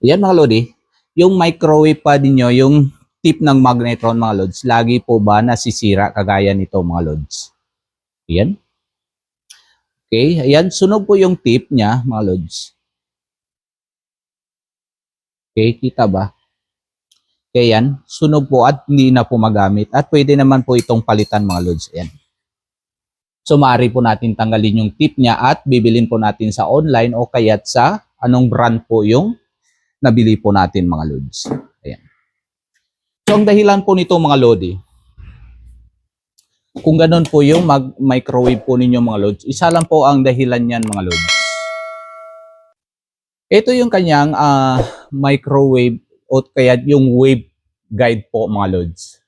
Yan mga lodi, yung microwave pad niyo, yung tip ng magnetron mga lods, lagi po ba nasisira kagaya nito mga lods? Yan. Okay, ayan, sunog po yung tip niya mga lods. Okay, kita ba? Kaya yan, sunog po at hindi na po magamit. At pwede naman po itong palitan mga lods. Ayan. So maaari po natin tanggalin yung tip niya at bibilin po natin sa online o kaya't sa anong brand po yung nabili po natin mga lods. Ayan. So ang dahilan po nito mga lodi, kung ganun po yung mag microwave po ninyo mga lods, isa lang po ang dahilan niyan mga lods. Ito yung kanyang ah, microwave o kaya yung wave guide po mga lods.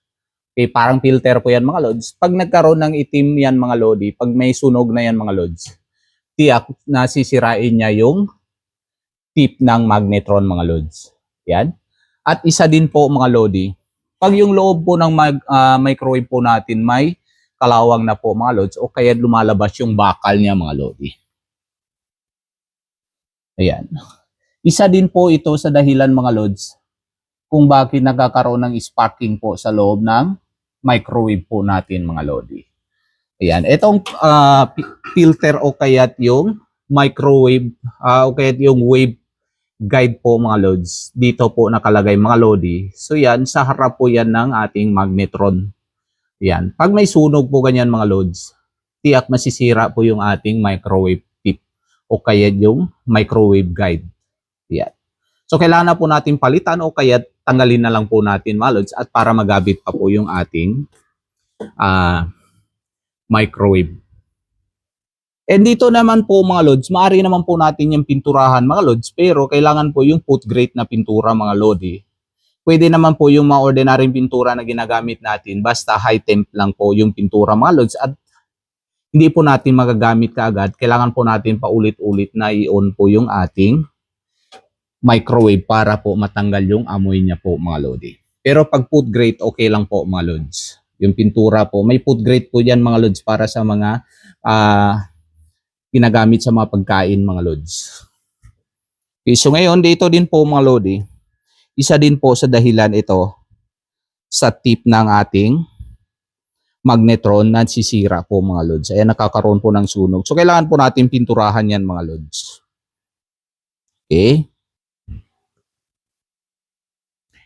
Okay, parang filter po yan mga lods. Pag nagkaroon ng itim yan mga lodi, pag may sunog na yan mga lods, tiyak na sisirain niya yung tip ng magnetron mga lods. Yan. At isa din po mga lodi, pag yung loob po ng mag, ah, microwave po natin may kalawang na po mga lods o kaya lumalabas yung bakal niya mga lodi. Ayan. Isa din po ito sa dahilan mga lods kung bakit nagkakaroon ng sparking po sa loob ng microwave po natin mga lodi. Ayan, itong pi- filter o kaya't yung microwave ah, o kaya't yung wave guide po mga lods. Dito po nakalagay mga lodi. So yan, sa harap po yan ng ating magnetron. Yan. Pag may sunog po ganyan mga lods, tiyak masisira po yung ating microwave tip o kaya yung microwave guide. Yan. So kailangan na po natin palitan o kaya tanggalin na lang po natin mga lods at para magabit pa po yung ating ah, microwave. And dito naman po mga lods, maaari naman po natin yung pinturahan mga lods, pero kailangan po yung food grade na pintura mga lodi. Pwede naman po yung mga ordinaryong pintura na ginagamit natin, basta high temp lang po yung pintura mga lods at hindi po natin magagamit kaagad. Kailangan po natin paulit-ulit na i-on po yung ating microwave para po matanggal yung amoy niya po mga lodi. Pero pag food grade, okay lang po mga lods. Yung pintura po, may food grade po yan mga lods para sa mga ah ginagamit sa mga pagkain mga lods. Okay, so ngayon dito din po mga lodi, isa din po sa dahilan ito sa tip ng ating magnetron na sisira po mga lods. Ayan nakakaroon po ng sunog. So kailangan po natin pinturahan yan mga lods. Okay?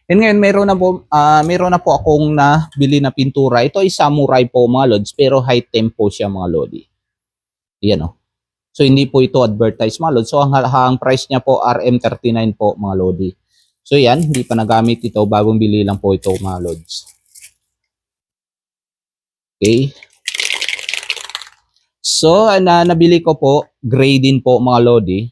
And ngayon meron na po ah, meron na po akong nabili na pintura. Ito ay samurai po mga lods pero high temp po siya mga lodi. Yan oh. So hindi po ito advertise mga lods. So ang, ang price niya po RM39 po mga lodi. So yan, hindi pa nagamit ito. Bagong bili lang po ito mga lods. Okay. So na nabili ko po, gray din po mga lodi.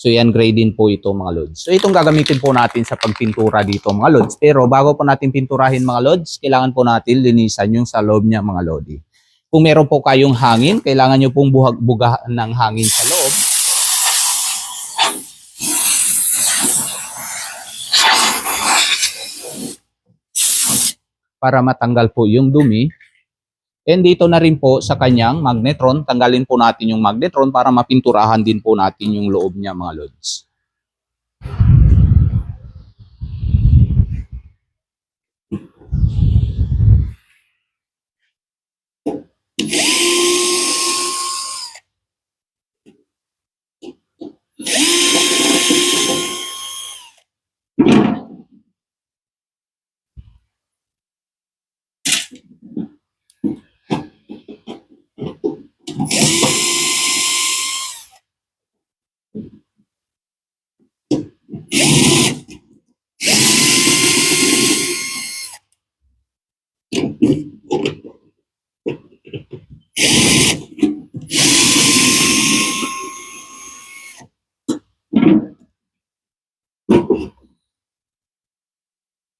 So yan, gray din po ito mga lods. So itong gagamitin po natin sa pagpintura dito mga lods. Pero bago po natin pinturahin mga lods, kailangan po natin linisan yung sa loob niya mga lodi. Kung meron po kayong hangin, kailangan nyo pong buhag, bugahan ng hangin sa loob. Para matanggal po yung dumi. And dito na rin po sa kanyang magnetron, tanggalin po natin yung magnetron para mapinturahan din po natin yung loob niya mga lods.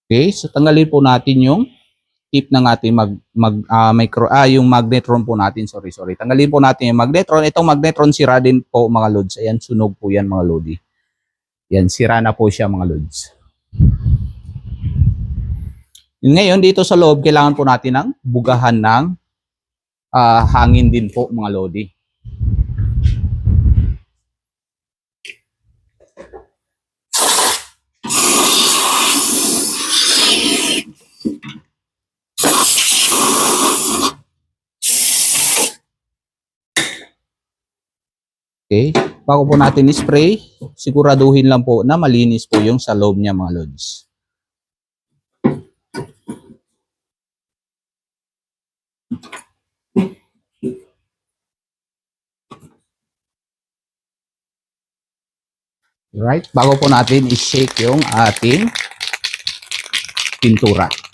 Okay, so tanggalin po natin yung tip ng ating mag, mag ah, micro ah yung magnetron po natin. Sorry, sorry. Tanggalin po natin yung magnetron. Itong magnetron sira din po mga lods. Ayan, sunog po yan mga lodi. Yan, sira na po siya mga lods. Ngayon, dito sa loob, kailangan po natin ng bugahan ng ah, hangin din po mga lodi. Okay? Bago po natin spray, siguraduhin lang po na malinis po yung sa loob niya mga lods. Right? Bago po natin i-shake yung ating pintura.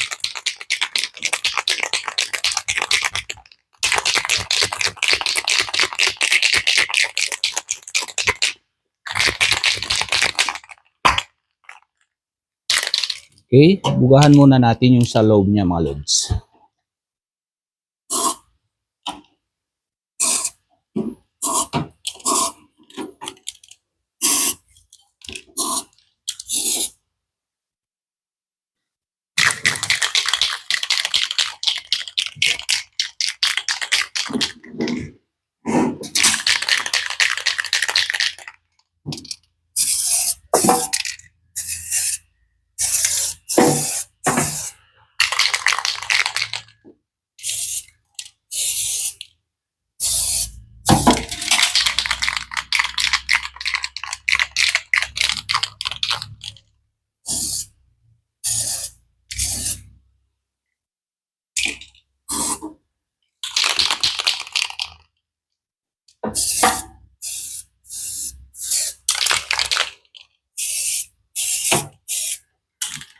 Okay, bugahan muna natin yung sa loob niya mga lods.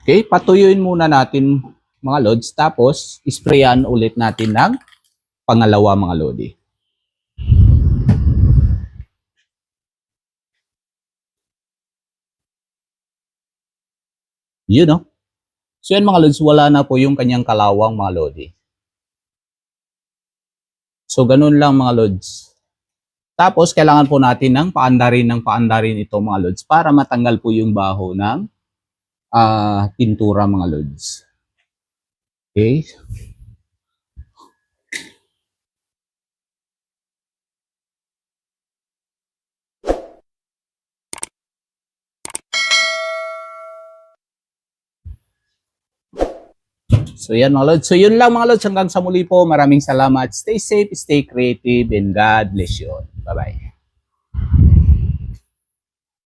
Okay, patuyuin muna natin mga lods tapos sprayan ulit natin ng pangalawa mga lodi. Yun no? So yan mga lods, wala na po yung kanyang kalawang mga lodi. So ganun lang mga lods. Tapos kailangan po natin ng paandarin ng paandarin ito mga lods para matanggal po yung baho ng ah pintura mga lods. Okay? So yan mga lods. So yun lang mga lods. Hanggang sa muli po. Maraming salamat. Stay safe, stay creative, and God bless you. Bye-bye.